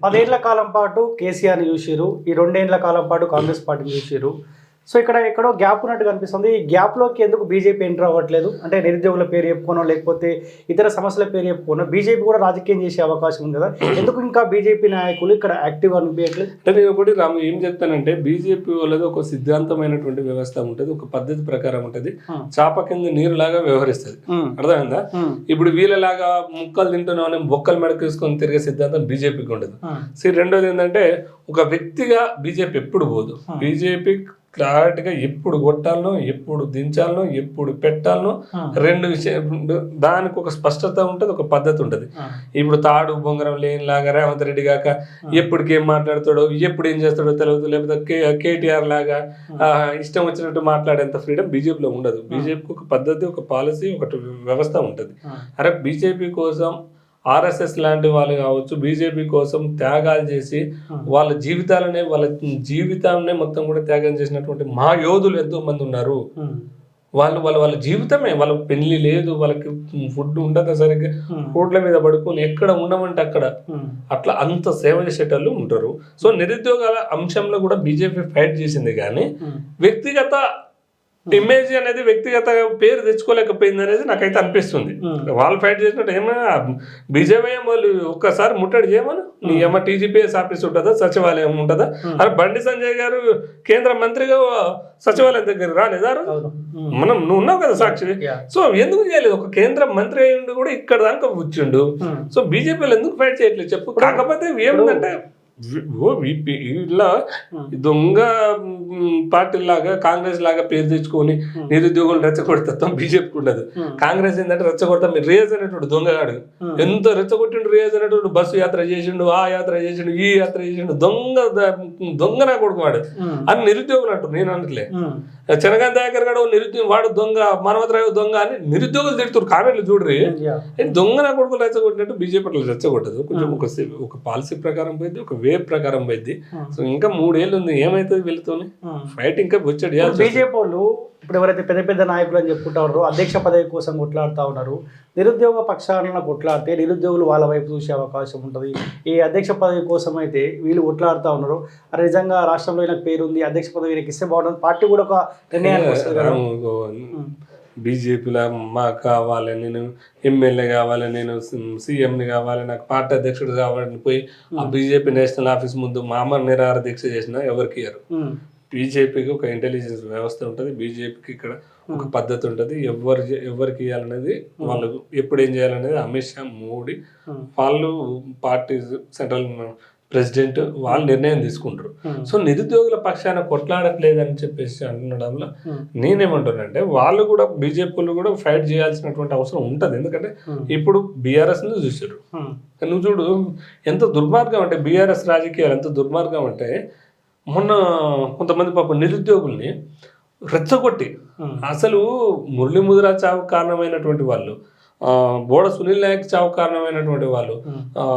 పదేళ్ళ కాలం పాటు కేసీఆర్ని చూసిరు ఈ రెండేళ్ళ కాలం పాటు కాంగ్రెస్ పార్టీని చూసిరు సో ఇక్కడ ఎక్కడో గ్యాప్ ఉన్నట్టు కనిపిస్తుంది. ఈ గ్యాప్లోకి ఎందుకు బీజేపీ ఎంటర్ అవ్వట్లేదు? అంటే నిరుద్యోగుల పేరు చెప్పుకోనో లేకపోతే ఇతర సమస్యల పేరు చెప్పుకోనో బీజేపీ కూడా రాజకీయం చేసే అవకాశం ఉంది కదా. ఎందుకు ఇంకా బీజేపీ నాయకులు ఇక్కడ యాక్టివ్ అనిపించట్లేదు? అంటే నేను ఒకటి రాము ఏం చెప్తానంటే బీజేపీ వాళ్ళది ఒక సిద్ధాంతమైనటువంటి వ్యవస్థ ఉంటుంది ఒక పద్ధతి ప్రకారం ఉంటుంది. చాప కింద నీరులాగా వ్యవహరిస్తుంది. అర్థమైందా? ఇప్పుడు వీళ్ళలాగా ముక్కలు తింటున్నామని బొక్కలు మెడకేసుకొని తిరిగే సిద్ధాంతం బీజేపీకి ఉండదు. ఉమ్, సో రెండోది ఏంటంటే ఒక వ్యక్తిగా బీజేపీ ఎప్పుడు పోదు. బీజేపీ క్లారిటీగా ఎప్పుడు కొట్టాలనో ఎప్పుడు దించాలనో ఎప్పుడు పెట్టాలనో రెండు విషయం దానికి ఒక స్పష్టత ఉంటుంది ఒక పద్ధతి ఉంటుంది. ఇప్పుడు తాడు బొంగరం లేనిలాగా రేవంత్ రెడ్డి కాక ఎప్పటికి ఏం మాట్లాడతాడో ఎప్పుడు ఏం చేస్తాడో తెలియదు లేకపోతే కేటీఆర్ లాగా ఇష్టం వచ్చినట్టు మాట్లాడేంత ఫ్రీడమ్ బీజేపీలో ఉండదు. బీజేపీకి ఒక పద్ధతి ఒక పాలసీ ఒక వ్యవస్థ ఉంటుంది. అరే బీజేపీ కోసం ఆర్ఎస్ఎస్ లాంటి వాళ్ళు కావచ్చు బీజేపీ కోసం త్యాగాలు చేసి. వాళ్ళ జీవితాలనే వాళ్ళ జీవితాలనే మొత్తం కూడా త్యాగం చేసినటువంటి మా యోధులు ఎంతో మంది ఉన్నారు వాళ్ళు వాళ్ళ వాళ్ళ జీవితమే వాళ్ళ పెళ్ళి లేదు వాళ్ళకి ఫుడ్ ఉండదు సరిగ్గా రోడ్ల మీద పడుకొని ఎక్కడ ఉండమంటే అక్కడ అట్లా అంత సేవ చేసేటోళ్ళు ఉంటారు. సో నిరుద్యోగాల అంశంలో కూడా బీజేపీ ఫైట్ చేసింది కానీ వ్యక్తిగత ఇమేజ్ అనేది వ్యక్తిగత పేరు తెచ్చుకోలేకపోయింది అనేది నాకైతే అనిపిస్తుంది. ఉమ్. వాళ్ళు ఫైట్ చేసినట్టు ఏమైనా బీజేపీ వాళ్ళు ఒక్కసారి ముట్టడి చేయమని. నీ ఏమో టీజీపీఎస్ ఆఫీస్ ఉంటుందా సచివాలయం ఉంటుందా? Hmm. అరే బండి సంజయ్ గారు కేంద్ర మంత్రిగా సచివాలయం దగ్గర రాలేదా మనం నువ్వు ఉన్నావు కదా సాక్షి. సో ఎందుకు చేయలేదు? ఒక కేంద్ర మంత్రి అయ్యిండు కూడా ఇక్కడ దాకా వచ్చిండు. సో బీజేపీలు ఎందుకు ఫైట్ చేయట్లేదు? చెప్పు. కాకపోతే ఏముందంటే ఇలా దొంగ పార్టీ లాగా కాంగ్రెస్ లాగా పేరు తెచ్చుకొని నిరుద్యోగులు రెచ్చగొడతాం బీజేపీకి ఉండదు. కాంగ్రెస్ ఏంటంటే రెచ్చగొడతాం. మీరు రేజ్ అనేటువంటి దొంగగాడు. ఎంత రెచ్చగొట్టిండు రేజ్ అనేటువంటి బస్సు యాత్ర చేసిండు ఆ యాత్ర చేసిండు ఈ యాత్ర చేసిండు. దొంగ దొంగ నా కొడుకు వాడు. ఉమ్, అని నిరుద్యోగులు అంటారు నేను అనట్లే. చనగా దయాకర్ గడ నిరుద్యోగం వాడు దొంగ మానవతరావు దొంగ అని నిరుద్యోగులు తిడుతున్నారు కామెంట్లు చూడ్రి. దొంగ నా కొడుకులు రెచ్చగొట్టినట్టు బీజేపీ రెచ్చగొట్టదు. కొంచెం ఒక ఒక పాలసీ ప్రకారం పోయింది ఒక వే ప్రకారం పోయింది. సో ఇంకా మూడేళ్ళు ఉంది ఏమైతుంది వీళ్ళతోని? ఉమ్. ఫైట్ ఇంకా వచ్చాడు. బీజేపీ వాళ్ళు ఇప్పుడు ఎవరైతే పెద్ద పెద్ద నాయకులు అని చెప్పుకుంటా ఉన్నారో అధ్యక్ష పదవి కోసం కొట్లాడుతూ ఉన్నారు. నిరుద్యోగ పక్షాలను కొట్లాడితే నిరుద్యోగులు వాళ్ళ వైపు చూసే అవకాశం ఉంటుంది. ఈ అధ్యక్ష పదవి కోసం అయితే వీళ్ళు కొట్లాడుతూ ఉన్నారు. అది నిజంగా రాష్ట్రంలో పేరు ఉంది అధ్యక్ష పదవి ఇస్తే బాగుంటుంది. పార్టీ కూడా ఒక నిర్ణయానికి వస్తుంది బీజేపీలో మా కావాలి నేను ఎమ్మెల్యే కావాలి నేను సీఎంని కావాలి నాకు పార్టీ అధ్యక్షుడు కావాలని పోయి ఆ బీజేపీ నేషనల్ ఆఫీస్ ముందు మామ నిరాహార దీక్ష చేసినా ఎవరికి ఇయ్యరు. ఉమ్, బీజేపీకి ఒక ఇంటెలిజెన్స్ వ్యవస్థ ఉంటుంది బీజేపీకి ఇక్కడ ఒక పద్ధతి ఉంటుంది. ఎవరు ఎవరికి ఇవ్వాలనేది వాళ్ళు ఎప్పుడు ఏం చేయాలనేది అమిత్ షా మోడీ వాళ్ళు పార్టీ సెంట్రల్ ప్రెసిడెంట్ వాళ్ళు నిర్ణయం తీసుకుంటారు. ఉమ్, సో నిరుద్యోగుల పక్షాన కొట్లాడట్లేదని చెప్పేసి అంటుండడంలో ఉమ్, నేనేమంటానంటే వాళ్ళు కూడా బీజేపీలు కూడా ఫైట్ చేయాల్సినటువంటి అవసరం ఉంటుంది. ఎందుకంటే ఉమ్, ఇప్పుడు బీఆర్ఎస్ని చూసారు నువ్వు చూడు ఎంత దుర్మార్గం అంటే బీఆర్ఎస్ రాజకీయాలు ఎంత దుర్మార్గం అంటే మొన్న కొంతమంది పాపం నిరుద్యోగుల్ని రెచ్చగొట్టి అసలు మురళీ ముదిరా చావు కారణమైనటువంటి వాళ్ళు బోడ సునీల్ నాయక్ చావు కారణమైనటువంటి వాళ్ళు.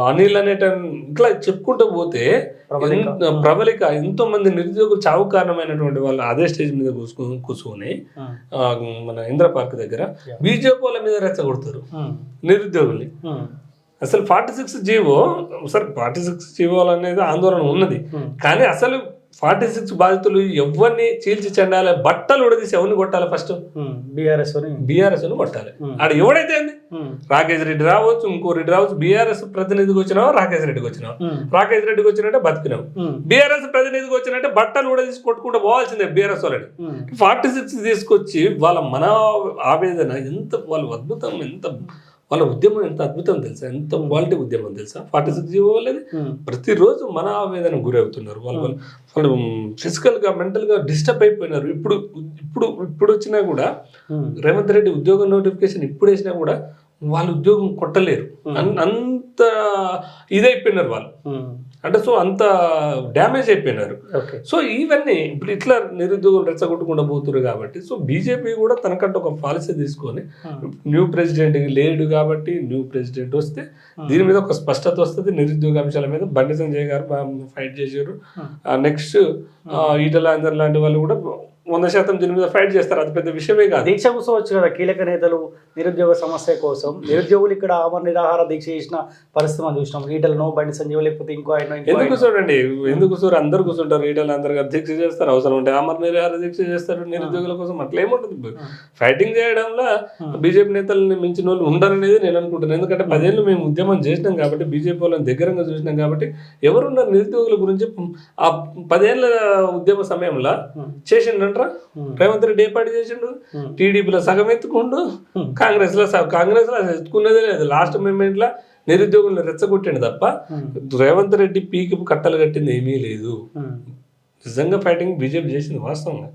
అనిల్ అనేట ఇట్లా చెప్పుకుంటూ పోతే ప్రబలిక. ఎంత- మంది నిరుద్యోగులు చావు కారణమైనటువంటి వాళ్ళు అదే స్టేజ్ మీద కూర్చుని కూర్చొని మన ఇంద్ర పార్క్ దగ్గర. బీజేపీ వాళ్ళ మీద రెచ్చగొడతారు. నిరుద్యోగుల్ని. అసలు ఫార్టీ సిక్స్ జీవో సరే ఫార్టీ సిక్స్ జీవో అనేది ఆందోళన ఉన్నది. కానీ అసలు ఫార్టీ సిక్స్ బాధితులు ఎవరిని చీల్చి చెండాలి? బట్టలు ఉడదీసి ఎవరిని కొట్టాలి ఫస్ట్ బీఆర్ఎస్ బీఆర్ఎస్ కొట్టాలి. ఆడ ఎవడైతే ఉమ్, రాకేష్ రెడ్డి రావచ్చు ఇంకో రెడ్డి రావచ్చు బీఆర్ఎస్ ప్రతినిధికి వచ్చినావా రాకేష్ రెడ్డికి వచ్చినావు? రాకేష్ రెడ్డికి వచ్చినట్టే బతికినావు. బీఆర్ఎస్ ప్రతినిధికి వచ్చినట్టే బట్టలు కూడా తీసి కొట్టుకుంటూ పోవాల్సిందే బీఆర్ఎస్ వాళ్ళని. ఫార్టీ సిక్స్ తీసుకొచ్చి వాళ్ళ మన ఆవేదన ఎంత వాళ్ళ అద్భుతం ఎంత వాళ్ళ ఉద్యమం ఎంత అద్భుతం తెలుసా? ఎంత క్వాలిటీ ఉద్యమం తెలుసా? ఫార్టీ సిక్స్ జీవో వాళ్ళది. ప్రతిరోజు మన ఆవేదన గురవుతున్నారు వాళ్ళు. వాళ్ళు వాళ్ళు ఫిజికల్గా మెంటల్గా డిస్టర్బ్ అయిపోయినారు. ఇప్పుడు ఇప్పుడు ఇప్పుడు వచ్చినా కూడా రేవంత్ రెడ్డి ఉద్యోగం నోటిఫికేషన్ ఇప్పుడు వేసినా కూడా వాళ్ళు ఉద్యోగం కొట్టలేరు. అంత ఇదైపోయినారు వాళ్ళు. అంటే సో అంత డ్యామేజ్ అయిపోయినారు. సో ఇవన్నీ ఇప్పుడు ఇట్లా నిరుద్యోగులు రెచ్చగొట్టకుండా పోతున్నారు కాబట్టి సో బీజేపీ కూడా తనకంటే ఒక పాలసీ తీసుకొని న్యూ ప్రెసిడెంట్ లేడు కాబట్టి న్యూ ప్రెసిడెంట్ వస్తే దీని మీద ఒక స్పష్టత వస్తుంది. నిరుద్యోగ అంశాల మీద బండి సంజయ్ గారు ఫైట్ చేశారు. నెక్స్ట్ ఈటల అందర్ లాంటి వాళ్ళు కూడా వంద శాతం దీని మీద ఫైట్ చేస్తారు. అది పెద్ద విషయమే కాదు. దీక్ష కూర్చోవచ్చు కదా కీలక నేతలు. నిరుద్యోగ సమస్య కోసం నిరుద్యోగులు ఇక్కడ ఆమర నిరాహార దీక్ష చేసిన పరిస్థితి మనం చూసినాం. ఈటలను బండి సంజీవ్ లేకపోతే ఇంకో ఆయన ఎందుకు. చూడండి? ఎందుకు కూర్చోరు అందరు కూర్చుంటారు ఈటలు అందరు దీక్ష చేస్తారు. అవసరం ఉంటే అమర నిరాహార దీక్ష చేస్తారు నిరుద్యోగుల కోసం. అట్లా ఏముంటుంది ఫైటింగ్ చేయడంలో బీజేపీ నేతల్ని మించిన వాళ్ళు ఉండరనేది నేను అనుకుంటున్నాను. ఎందుకంటే పదేళ్ళు మేము ఉద్యమం చేసినాం కాబట్టి బీజేపీ వాళ్ళని దగ్గరంగా చూసినాం కాబట్టి ఎవరున్నారు నిరుద్యోగుల గురించి? ఆ పదేళ్ళ ఉద్యమ సమయంలో చేసిండంట్రా? రేవంత్ రెడ్డి ఏ పార్టీ చేసిండు? టీడీపీలో సగం ఎత్తుకుండు? కాంగ్రెస్లో సగం కాంగ్రెస్లో అసలు ఎత్తుకున్నదే లేదు. లాస్ట్ మూమెంట్లో నిరుద్యోగులను రెచ్చగొట్టిండు తప్ప రేవంత్ రెడ్డి పీకి కట్టలు కట్టింది ఏమీ లేదు. ఉమ్. నిజంగా ఫైటింగ్ బీజేపీ చేసింది వాస్తవంగా.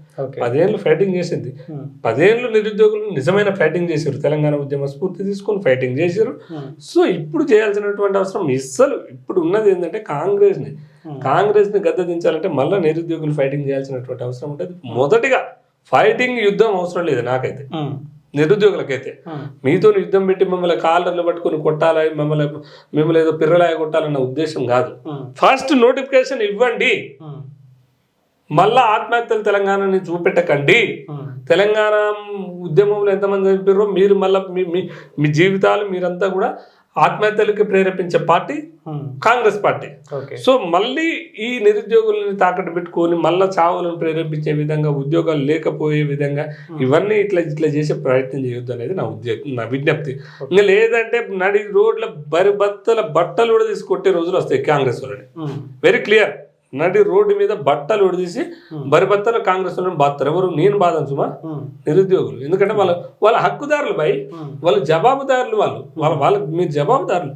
పదేళ్ళు ఫైటింగ్ చేసింది. ఉమ్. పదేళ్ళు నిరుద్యోగులు నిజమైన ఫైటింగ్ చేశారు. తెలంగాణ ఉద్యమ స్ఫూర్తి తీసుకొని ఫైటింగ్ చేశారు. సో ఇప్పుడు చేయాల్సినటువంటి అవసరం ఇస్సలు ఇప్పుడు ఉన్నది ఏంటంటే కాంగ్రెస్ని Hmm. కాంగ్రెస్ని గద్దె దించాలంటే మళ్ళీ నిరుద్యోగులు ఫైటింగ్ చేయాల్సినటువంటి అవసరం ఉంటుంది. మొదటిగా ఫైటింగ్ యుద్ధం అవసరం లేదు నాకైతే. నిరుద్యోగులకైతే. మీతో యుద్ధం పెట్టి మిమ్మల్ని కాళ్ళర్లు పట్టుకొని కొట్టాలి మిమ్మల్ని మిమ్మల్ని ఏదో పిర్రలాయ కొట్టాలన్న ఉద్దేశం కాదు. ఫస్ట్ నోటిఫికేషన్ ఇవ్వండి. మళ్ళా ఆత్మహత్యలు తెలంగాణని చూపెట్టకండి. తెలంగాణ ఉద్యమంలో ఎంతమంది చనిపోయారో మీరు మళ్ళీ మీ జీవితాలు మీరంతా కూడా ఆత్మహత్యలకి ప్రేరేపించే party um. Congress party. So మళ్ళీ ఈ నిరుద్యోగులని తాకట్టు పెట్టుకొని మళ్ళీ చావులను ప్రేరేపించే విధంగా ఉద్యోగాలు లేకపోయే విధంగా ఇవన్నీ ఇట్లా ఇట్లా చేసే ప్రయత్నం చేయొద్దు అనేది నా ఉద్యోగం నా విజ్ఞప్తి. ఇంకా లేదంటే నడి రోడ్ల బరి బత్తల బట్టలు కూడా తీసి కొట్టే రోజులు వస్తాయి కాంగ్రెస్ వాళ్ళని. వెరీ క్లియర్ నడి రోడ్డు మీద బట్టలు ఉడిదీసి బరిబత్తల కాంగ్రెస్ బాస్తారు ఎవరు? నేను బాధను సుమా. నిరుద్యోగులు. ఎందుకంటే వాళ్ళ వాళ్ళ హక్కుదారులు ఉమ్. వాళ్ళు జవాబుదారులు వాళ్ళు. వాళ్ళ వాళ్ళ మీరు జవాబుదారులు.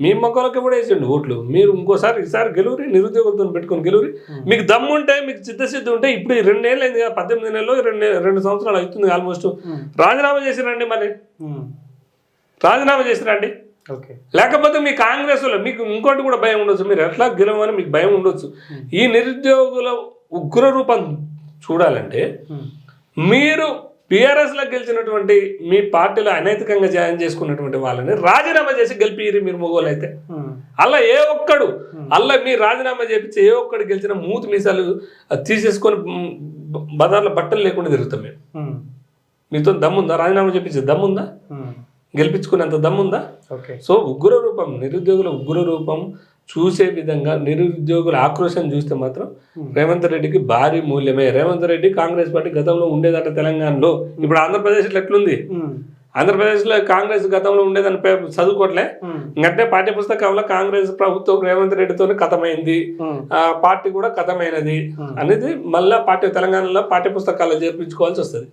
మీ మొక్కలకి కూడా వేసిండు ఓట్లు. మీరు ఇంకోసారి ఈసారి గెలువురి నిరుద్యోగులతో పెట్టుకొని గెలువురి మీకు దమ్ము ఉంటే మీకు చిత్తశుద్ధి ఉంటే ఇప్పుడు ఈ రెండేళ్ళు అయింది కదా పద్దెనిమిది నెలలు రెండు రెండు సంవత్సరాలు అవుతుంది ఆల్మోస్ట్. రాజీనామా చేసిరండి మరి. రాజీనామా చేసిరండి. లేకపోతే మీ కాంగ్రెస్లో మీకు ఇంకోటి కూడా భయం ఉండొచ్చు. మీరు ఎట్లా గెలవని మీకు భయం ఉండొచ్చు. ఈ నిరుద్యోగుల ఉగ్ర రూపం చూడాలంటే. మీరు బీఆర్ఎస్లో గెలిచినటువంటి మీ పార్టీలో అనైతికంగా జాయిన్ చేసుకున్నటువంటి వాళ్ళని రాజీనామా చేసి గెలిపిరి మీరు మొగోలు అయితే. అలా ఏ ఒక్కడు అలా మీ రాజీనామా చేపించి ఏ ఒక్కడు గెలిచిన మూతి మీసాలు తీసేసుకొని బజార్లో బట్టలు లేకుండా తిరుగుతాం మేము. మీతో దమ్ముందా? రాజీనామా చేపించే దమ్ముందా. గెలిపించుకునేంత దమ్ముందా? ఓకే. సో ఉగ్ర రూపం నిరుద్యోగుల ఉగ్ర రూపం చూసే విధంగా నిరుద్యోగుల ఆక్రోశం చూస్తే మాత్రం రేవంత్ రెడ్డికి భారీ మూల్యమే. రేవంత్ రెడ్డి కాంగ్రెస్ పార్టీ గతంలో ఉండేదట తెలంగాణలో. ఇప్పుడు ఆంధ్రప్రదేశ్లో ఎట్లుంది? ఉమ్. ఆంధ్రప్రదేశ్లో కాంగ్రెస్ గతంలో ఉండేదని చదువుకోవట్లే. ఇంకంటే పాఠ్య పుస్తకంలో కాంగ్రెస్ ప్రభుత్వం రేవంత్ రెడ్డితో కథమైంది. పార్టీ కూడా కథమైనది అనేది మళ్ళా పాఠ్య తెలంగాణలో పాఠ్య పుస్తకాలు చేర్పించుకోవాల్సి వస్తుంది.